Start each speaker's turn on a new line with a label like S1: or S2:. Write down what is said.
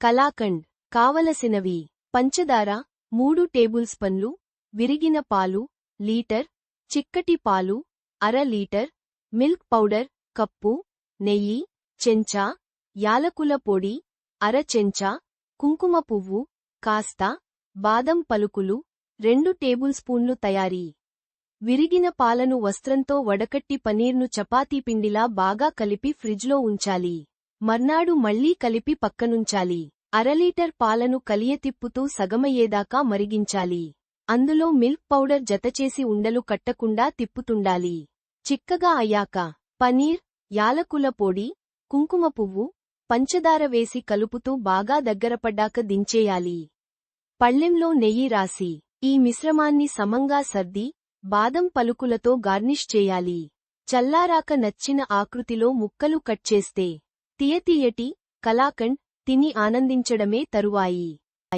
S1: కలాకండ్ కావలసినవి. పంచదార మూడు టేబుల్ స్పన్లు విరిగిన పాలు లీటర్ చిక్కటి పాలు అర లీటర్ మిల్క్ పౌడర్ కప్పు నెయ్యి చెంచా యాలకుల పొడి అర చెంచా కుంకుమ పువ్వు కాస్త బాదం పలుకులు రెండు టేబుల్ స్పూన్లు తయారీ. విరిగిన పాలను వస్త్రంతో వడకట్టి పనీర్ను చపాతీ పిండిలా బాగా కలిపి ఫ్రిజ్లో ఉంచాలి. మర్నాడు మళ్ళీ కలిపి పక్కనుంచాలి. అరలీటర్ పాలను కలియతిప్పుతూ సగమయ్యేదాకా మరిగించాలి. అందులో మిల్క్ పౌడర్ జతచేసి ఉండలు కట్టకుండా తిప్పుతుండాలి. చిక్కగా అయ్యాక పనీర్ యాలకుల పొడి కుంకుమ పువ్వు పంచదార వేసి కలుపుతూ బాగా దగ్గరపడ్డాక దించేయాలి. పళ్ళెంలో నెయ్యి రాసి ఈ మిశ్రమాన్ని సమంగా సర్ది బాదం పలుకులతో గార్నిష్ చేయాలి. చల్లారాక నచ్చిన ఆకృతిలో ముక్కలు కట్ చేస్తే తియతియటి కలాకండ్ తిని ఆనందించడమే తరువాయి.